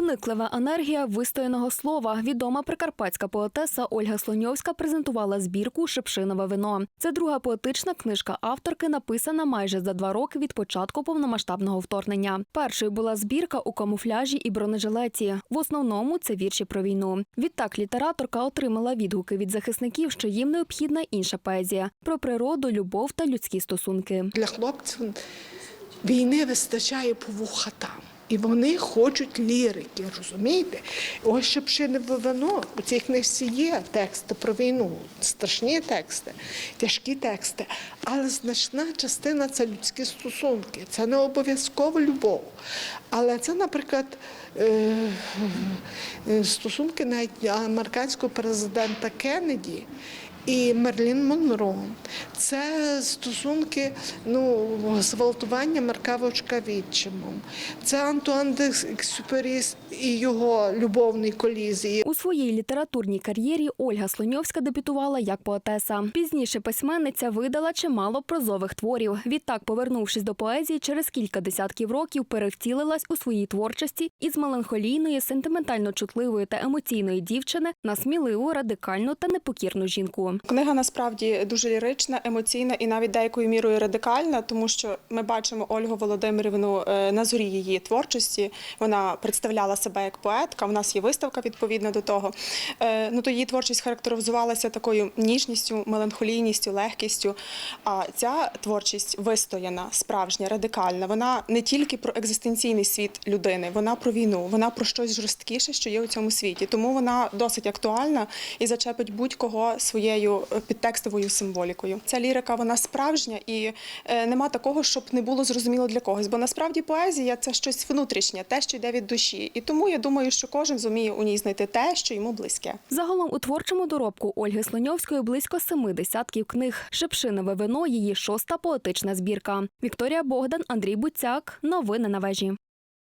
Прониклива енергія вистояного слова. Відома прикарпатська поетеса Ольга Слоньовська презентувала збірку Шипшинове вино. Це друга поетична книжка авторки, написана майже за два роки від початку повномасштабного вторгнення. Першою була збірка у камуфляжі і бронежилеті. В основному це вірші про війну. Відтак літераторка отримала відгуки від захисників, що їм необхідна інша поезія про природу, любов та людські стосунки. Для хлопців війни вистачає по вухатам. І вони хочуть лірики, розумієте? Ось Шепшинове вино. У цій книжці є тексти про війну, страшні тексти, тяжкі тексти. Але значна частина це людські стосунки. Це не обов'язково любов. Але це, наприклад, е, е, стосунки навіть американського президента Кеннеді і Мерлін Монро. Це стосунки ну, зґвалтування Марка Вовчка відчимом. Це Антуан де Екзюпері і його любовний колізії. У своїй літературній кар'єрі Ольга Слоньовська дебютувала як поетеса. Пізніше письменниця видала чимало прозових творів. Відтак, повернувшись до поезії, через кілька десятків років перевтілилась у своїй творчості із меланхолійної, сентиментально чутливої та емоційної дівчини на сміливу, радикальну та непокірну жінку. Книга насправді дуже лірична, емоційна і навіть деякою мірою радикальна, тому що ми бачимо Ольгу Володимирівну е, на зорі її творчості. Вона представляла себе як поетка. У нас є виставка відповідна до того. Е, Ну то її творчість характеризувалася такою ніжністю, меланхолійністю, легкістю. А ця творчість вистояна, справжня, радикальна. Вона не тільки про екзистенційний світ людини, вона про війну, вона про щось жорсткіше, що є у цьому світі. Тому вона досить актуальна і зачепить будь-кого своєю е, підтекстовою символікою. Ця лірика вона справжня і е, нема такого, щоб не було зрозуміло для когось. Бо насправді поезія це щось внутрішнє, те, що йде від душі. І тому я думаю, що кожен зуміє у ній знайти те, що йому близьке. Загалом у творчому доробку Ольги Слоньовської близько семи десятків книг. Шепшинове вино її шоста поетична збірка. Вікторія Богдан, Андрій Буцяк. Новини на вежі.